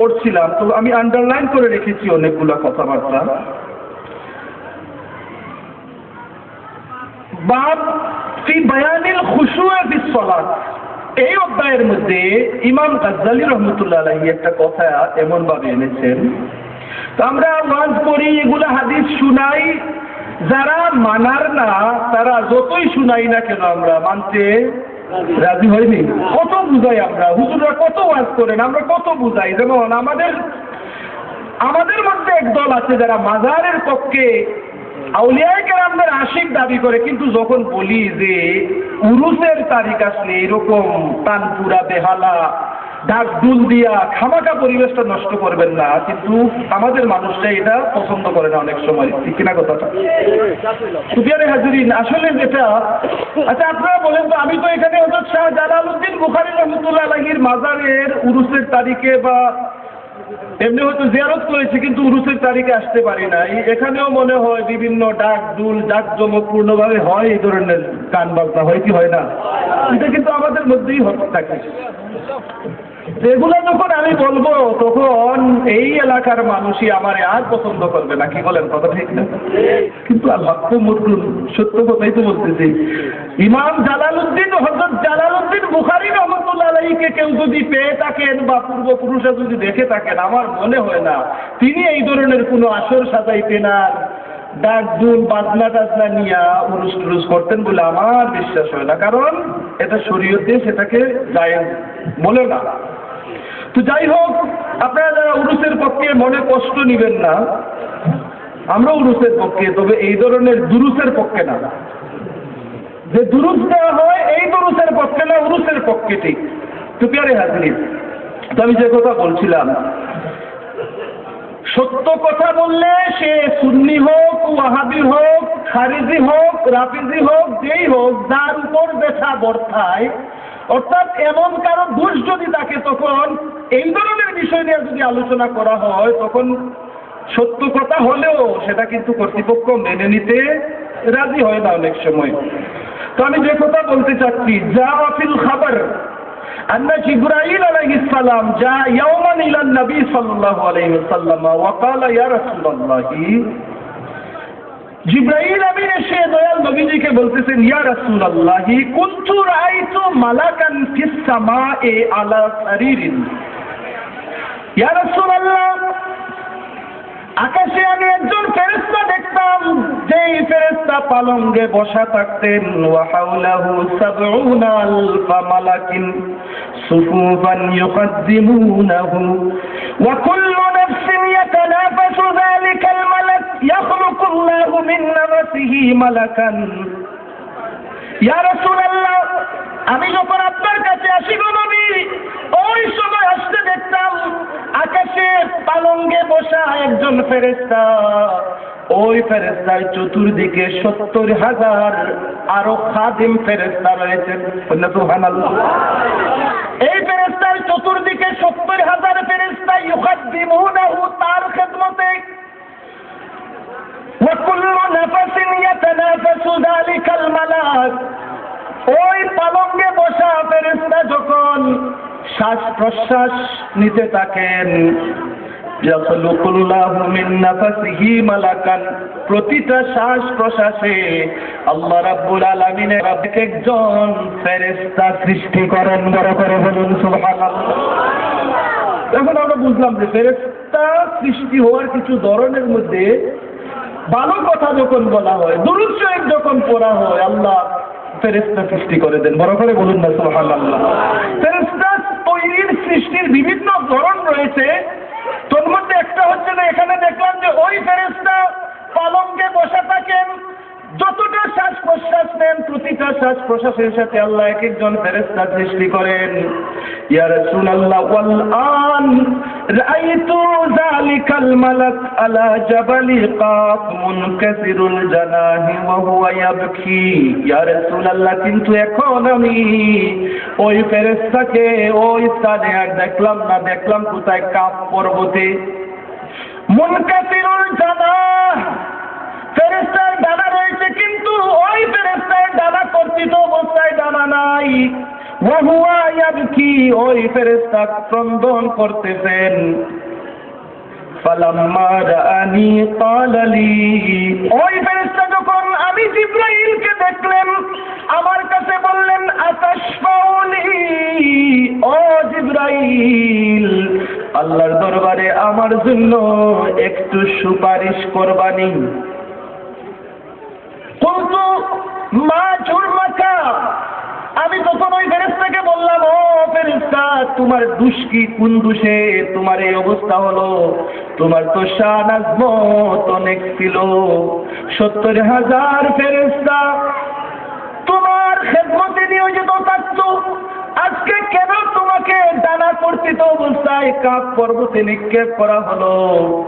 পড়ছিলাম, তো আমি আন্ডারলাইন করে রেখেছি অনেকগুলো কথাবার্তা। বাপ, ফি বায়ানিল খুশুয়ে এই অধ্যায়ের মধ্যে ইমাম গাজ্জালি রহমতুল্লাহ আলাইহি একটা কথা এমন ভাবে এনেছেন। তো আমরা ওয়াজ করি এগুলো হাদিস শুনাই। যারা মানার না, তারা যতই শুনাই না কেন আমরা মানতে রাজি হয়নি। কত বুঝাই আমরা? হুজুররা কত ওয়াজ করেন? আমরা কত বুঝাই? যেমন আমাদের আমাদের মধ্যে এক দল আছে যারা মাজারের পক্ষে আউলিয়ায় কেরামদের আশিক দাবি করে, কিন্তু যখন বলি যে উরুসের তারিখ আসলে এরকম, তানপুরা, বেহালা ঢাক দুল দিয়া খামাকা পরিবেশটা নষ্ট করবেন না, কিন্তু আমাদের মানুষটা এটা পছন্দ করে না অনেক সময়। কিনা কথাটা? সুফিয়ানে হাজুরিন, আসলে যেটা আচ্ছা আপনারা বলেন তো, আমি তো এখানে হজরত শাহ জালালউদ্দিন বুখারী রহমতুল্লাহ আলহির মাজারের উরুসের তারিখে বা এমনি হয়তো জিয়ারত করেছি, কিন্তু উরুসের তারিখে আসতে পারি নাই। এখানেও মনে হয় বিভিন্ন ডাক দুল, ডাক জমকপূর্ণভাবে হয় এই ধরনের গান বাজনা, হয় কি হয় না? এটা কিন্তু আমাদের মধ্যেই হতে থাকে। এগুলো যখন আমি বলব, তখন এই এলাকার মানুষই আমার আর পছন্দ করবে না। কি বলেন, কথা ঠিক না? কিন্তু আল্লাহ মরুন সত্য কথাই তো বলতেছি। ইমাম জালালউদ্দিন হজরত জালালউদ্দিন বুখারী রহমতুল্লাহ আলাইকে কেউ যদি পেয়ে থাকেন বা পূর্বপুরুষরা যদি দেখে থাকেন, আমার মনে হয় না তিনি এই ধরনের কোনো আসর সাজাইতেন আর ডাক দুল, বাজনা টাজনা নিয়া উরুস টুরুস করতেন বলে আমার বিশ্বাস হয় না। কারণ এটা শরীয়তে সেটাকে যায় বলে না। তো যাই হোক, আপনারা যারা উরুসের পক্ষে মনে কষ্ট নিবেন না আমরা উরুসের পক্ষে, তবে এই ধরনের দুরুসের পক্ষে না। যে দুরুস দেওয়া হয়, এই দুরুসের পক্ষে না, উরুসের পক্ষে ঠিক। তো পেয়ারে হাজরিন তো আমি যে কথা বলছিলাম, সত্য কথা বললে সে সুন্নি হোক, ওয়াহাবি হোক, খারিজি হোক, রাফিজি হোক, যেই হোক, যার উপর ব্যথা বর্তায় অর্থাৎ এমন কারও দোষ যদি থাকে তখন এই ধরনের বিষয় নিয়ে যদি আলোচনা করা হয় তখন সত্য কথা হলেও সেটা কিন্তু কর্তৃপক্ষ মেনে নিতে রাজি হয় না অনেক সময় তো আমি যে কথা বলতে চাচ্ছি যা অফিল খাবার أن جبرائيل عليه السلام جاء يوما إلى النبي صلى الله عليه وسلم وقال يا رسول الله জিব্রাইল আমিন এসে দয়াল নবীজিকে বলতেছেন ইয়া রাসূলুল্লাহ কুনতু রাআইতু মালাকান ফিস সামায়ে আলা সারিরিন ইয়া রাসূলুল্লাহ আকাশে আমি একজন ফেরেশতা দেখতাম, যেই ফেরেশতা পালঙ্গে বসা থাকতেন। ওয়া হাওলাহু সাবউনা আলফা মালাকিন সুফুফান ইউকদ্দিমুনাহু। ওয়া কুল্লু নাফসিন ইয়াতানাফাসু যালিকাল মালাক ইয়াখলুকু আল্লাহু মিন নাফসিহি মালাকান। ইয়া রাসূলুল্লাহ আমি যখন আপনার কাছে আসি গো নবী ওই সময় আসতে দেখতাম আকাশে পালঙ্গে বসা একজন ফেরেস্তা ওই ফেরেস্তার চতুর্দিকে সত্তর হাজার আরো খাদিম ফেরেস্তা রয়েছেন সুবহানাল্লাহ এই ফেরেস্তার চতুর্দিকে সত্তর হাজার ফেরেস্তা ইউকাদ্দিমুনাহু তার খেদমতে وكل نفس يتنافس ذلك الملاك ওই পালঙ্গে বসা ফেরেস্তা যখন শ্বাস প্রশ্বাস নিতে থাকেন প্রতিটা শ্বাস প্রশ্বাসে আল্লাহ রাব্বুল আলামিনের একজন ফেরেস্তা সৃষ্টি করেন। বড় করে বলুন এখন আমরা বুঝলাম যে ফেরেস্তা সৃষ্টি হওয়ার কিছু ধরনের মধ্যে ভালো কথা যখন বলা হয় শরীফ যখন পড়া হয়, আল্লাহ ফেরেস্তা সৃষ্টি করে দেন। বড় করে বলুন না, সুবহানাল্লাহ। ফেরেস্তা তৈরির সৃষ্টির বিভিন্ন ধরন রয়েছে। তোর মধ্যে একটা হচ্ছে না, এখানে দেখলাম যে ওই ফেরেস্তা পালঙ্গে বসে থাকেন যতটা শ্বাস প্রশ্বাস নেন, প্রতিটা শ্বাস প্রশ্বাসের সাথে আল্লাহ এক একজন ফেরেস্তা সৃষ্টি করেন। ইয়া রাসূলুল্লাহ, ওয়াল আন মালাক আলা জাবালি কাফ মুনকাসিরুল জানাহি ওয়া হুয়া ইয়াবকি। ইয়া কিন্তু এখন আমি ওই ফেরেস্তাকে ওই স্থানে আর দেখলাম না, দেখলাম কোথায় কাপ পর্বতে। মুনকাসিরুল জানাহ ফেরেস্তার ডানা রয়েছে ওই ফেরেশতা ক্রন্দন করতেছেন। ফালাম্মা রাআনি ক্বালা ওই ফেরেশতা যখন আমি জিব্রাইলকে দেখলেন আমার কাছে বললেন আতাশফাউলি ও জিব্রাইল আল্লাহর দরবারে আমার জন্য একটু সুপারিশ করবানি। কিন্তু মা ওই ফেরেস্তাকে বললাম, ও ফেরেস্তা তোমার দুষ কি? কোন দুষে? তোমার এই অবস্থা হলো। তোমার তো শান আজমত অনেক ছিল। সত্তর হাজার ফেরেস্তা তোমার খেদমতে নিয়োজিত থাকতো। আজকে কেন তোমাকে ডানা কর্তৃত অবস্থায় কাপ পর্বতে নিক্ষেপ করা হলো?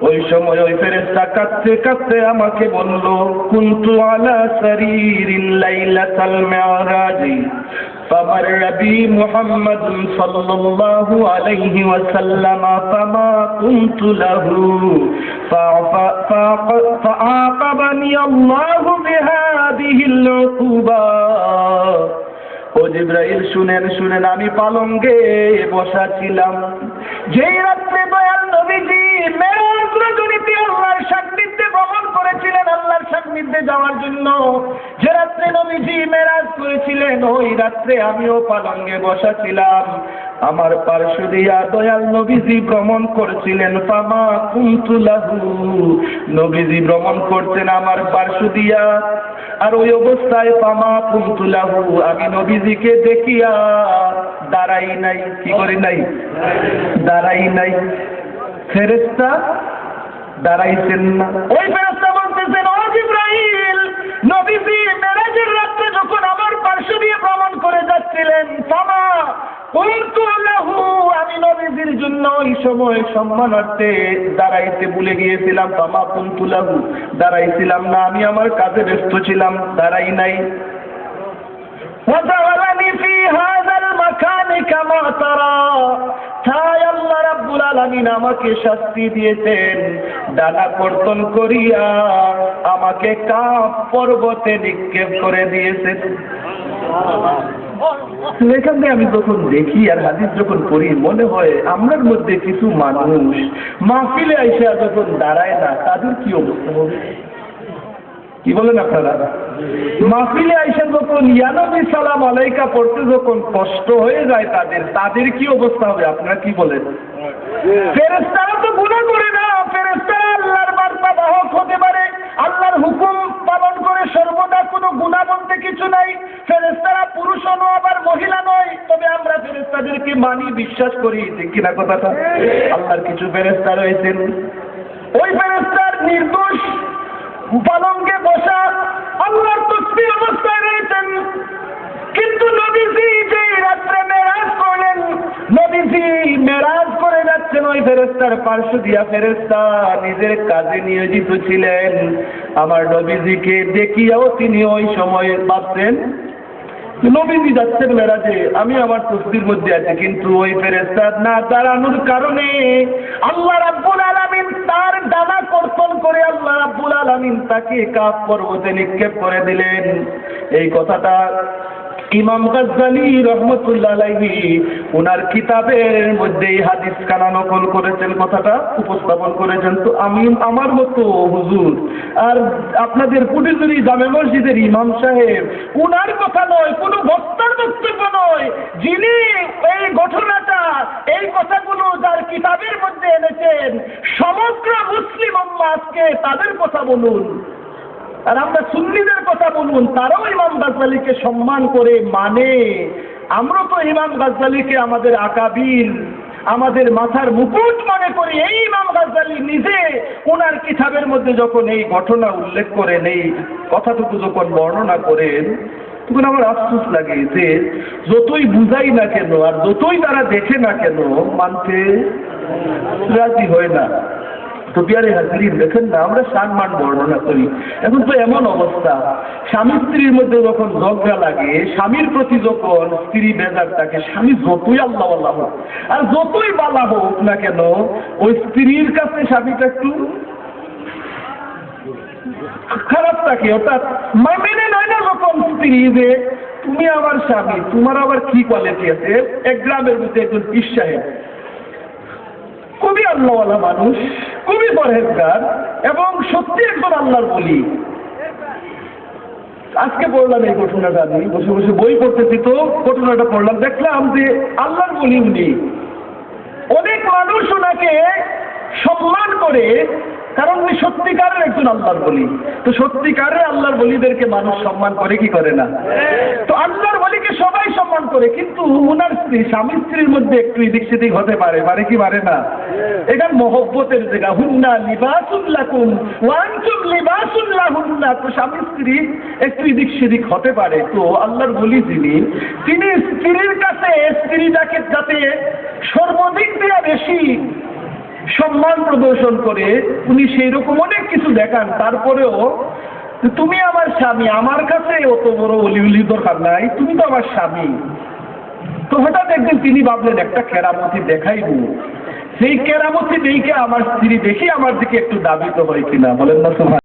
ওই সময় ওই ফেরেশতা কাঁদতে কাঁদতে আমাকে বলল, কুনতু আলা সারিরিন লাইলাতাল মিরাজি? فمر بي محمد صلى الله عليه وسلم فما كنت له فعاقبني الله بهذه العقوبة ও জিব্রাইল, শুনেন শুনেন, আমি পালঙ্গে বসা ছিলাম যেই রাত্রে করেছিলেন, আল্লাহর যাওয়ার জন্য, যে রাত্রে করেছিলেন, ওই রাত্রে আমিও পালঙ্গে বসা ছিলাম আমার দয়াল নবীজি ভ্রমণ করছিলেন, ফামা কুন্তুলাহু নবীজি ভ্রমণ করতেন আমার পার্শ্ব দিয়া। আর ওই অবস্থায় পামা কুন্তুলাহু আমি নবীজিকে দেখিয়া দাঁড়াই নাই। কি করি নাই? দাঁড়াই নাই। ফেরেস্তা দাঁড়াইছেন না। ওই ফেরেস্তা বলতেছেন জিব্রাইল, নবীজি মেরাজের রাত্রে যখন আমার পার্শ্ব দিয়ে ভ্রমণ করে যাচ্ছিলেন পামা কুন্তু লাহু আমি নবীজির জন্য ওই সময় সম্মানার্থে দাঁড়াইতে ভুলে গিয়েছিলাম পামা কুন্তু লাহু দাঁড়াইছিলাম না আমি আমার কাজে ব্যস্ত ছিলাম দাঁড়াই নাই وجعلني في هذا المكان كما ترى তাই আল্লাহ রাব্বুল আলামিন আমাকে শাস্তি দিয়েছেন ডানা কর্তন করিয়া আমাকে কাপ পর্বতে নিক্ষেপ করে দিয়েছেন থেকে আমি যখন দেখি আর হাদিস যখন পড়ি মনে হয় আমরার মধ্যে কিছু মানুষ মাহফিলে আইসা যখন দাঁড়ায় না তাদের কি অবস্থা হবে? কি বলেন আপনারা? মাহফিলে আইসা যখন ইয়ানবী সালাম আলাইকা পড়তে যখন কষ্ট হয়ে যায় তাদের তাদের কি অবস্থা হবে? আপনারা কি বলেন? ফেরেস্তারা তো গুণা করে না ফেরেস্তারা আল্লাহর বার্তা বাহক হতে পারে। আল্লাহর হুকুম পালন করে সর্বদা কোনো গুণা বলতে কিছু নাই। ফেরেস্তারা পুরুষও নয় আবার মহিলা নয়। তবে আমরা ফেরেস্তাদেরকে মানি, বিশ্বাস করি। ঠিক কিনা কথাটা আল্লাহর কিছু ফেরেস্তা রয়েছেন। ওই ফেরেস্তার নির্দোষ পালঙ্কে বসা আল্লাহর তসবি অবস্থায় রয়েছেন। কিন্তু নবীজি যে রাত্রে মেরাজ করলেন নবীজি মেরাজ করে যাচ্ছেন ওই ফেরেস্তার পার্শ্ব দিয়া। ফেরেস্তা নিজের কাজে নিয়োজিত ছিলেন। আমার নবীজিকে দেখিয়াও তিনি ওই সময়ে ভাবতেন, নবীজি যাচ্ছেন মেরাজে, আমি আমার তসবির মধ্যে আছি, কিন্তু ওই ফেরেস্তার না দাঁড়ানোর কারণে আল্লাহ রাব্বুল আলামিন তার ডানা কর্তন করে আল্লাহ রাব্বুল আলামিন তাকে কাপ পর্বতে নিক্ষেপ করে দিলেন। এই কথাটা ইমাম গাজ্জালি রহমতুল্লাহ আলাইহি ওনার কিতাবের মধ্যে এই হাদিস কানা নকল করেছেন, কথাটা উপস্থাপন করেছেন। তো আমি, আমার মতো হুজুর, আর আপনাদের পুটিজুরি জামে মসজিদের ইমাম সাহেব ওনার কথা নয়, কোনো বক্তার বক্তব্য নয়। যিনি এই ঘটনাটা, এই কথাগুলো যার কিতাবের মধ্যে এনেছেন, সমগ্র মুসলিম আজকে তাদের কথা বলুন। আর আমরা সুন্নিদের কথা বলুন, তারাও ইমাম গাজ্জালিকে সম্মান করে মানে। আমরা তো ইমাম গাজ্জালিকে আমাদের আকাবির আমাদের মাথার মুকুট মনে করি। এই ইমাম গাজ্জালি নিজে ওনার কিতাবের মধ্যে যখন এই ঘটনা উল্লেখ করেন এই কথাটুকু যখন বর্ণনা করেন, তখন আমার আফসোস লাগে যে যতই বুঝাই না কেন, আর যতই তারা দেখে না কেন, মানতে রাজি হয় না। তো বিয়ারে হাজির দেখেন না, আমরা সম্মান বর্ণনা করি। এখন তো এমন অবস্থা, স্বামী স্ত্রীর মধ্যে যখন ঝগড়া লাগে, স্বামীর প্রতি যখন স্ত্রী বেজার থাকে, স্বামী যতই আল্লাহ আল্লাহ হোক, আর যতই বালা হোক না কেন, ওই স্ত্রীর কাছে স্বামীটা একটু খারাপ থাকে। অর্থাৎ মা- মেনে নয় না যখন স্ত্রী যে, তুমি আমার স্বামী, তোমার আবার কি কোয়ালিটি আছে? এক গ্রামের মধ্যে একজন পীর সাহেব খুবই আল্লাহওয়ালা মানুষ, খুবই পরহেজগার এবং সত্যি একজন আল্লাহর বলি আজকে পড়লাম এই ঘটনাটা আমি, বসে বসে বই পড়তেছি তো, ঘটনাটা পড়লাম, দেখলাম যে আল্লাহর বলি উনি। অনেক মানুষ ওনাকে সম্মান করে কারণ উনি সত্যিকারের একজন আল্লাহর বলি। তো সত্যিকারের আল্লাহর বলিদেরকে মানুষ সম্মান করে কি করে না? তো আল্লাহর বলিকে সবাই সম্মান করে, কিন্তু ওনার স্ত্রী স্বামী স্ত্রীর মধ্যে একটু এদিক সেদিক হতে পারে পারে কি পারে না? এটা মহব্বতের জায়গা। হুন্না লিবাসুল্লাকুম ওয়ানতুম লিবাসুল্লাহুন্না তো স্বামী স্ত্রী একটু এদিক সেদিক হতে পারে। তো আল্লাহর বলি যিনি, তিনি স্ত্রীর কাছে স্ত্রীটাকে যাতে সর্বদিক দেয়া বেশি সম্মান প্রদর্শন করে উনি সেই রকম অনেক কিছু দেখান। তারপরেও তুমি আমার স্বামী, আমার কাছে অত বড় অলি উলি দরকার নাই, তুমি তো আমার স্বামী। তো হঠাৎ একদিন তিনি ভাবলেন, একটা কেরামতি দেখাইব। সেই কেরামতি দেখে আমার স্ত্রী দেখি আমার দিকে একটু দাবিত হয় কিনা, বলেন না তোমার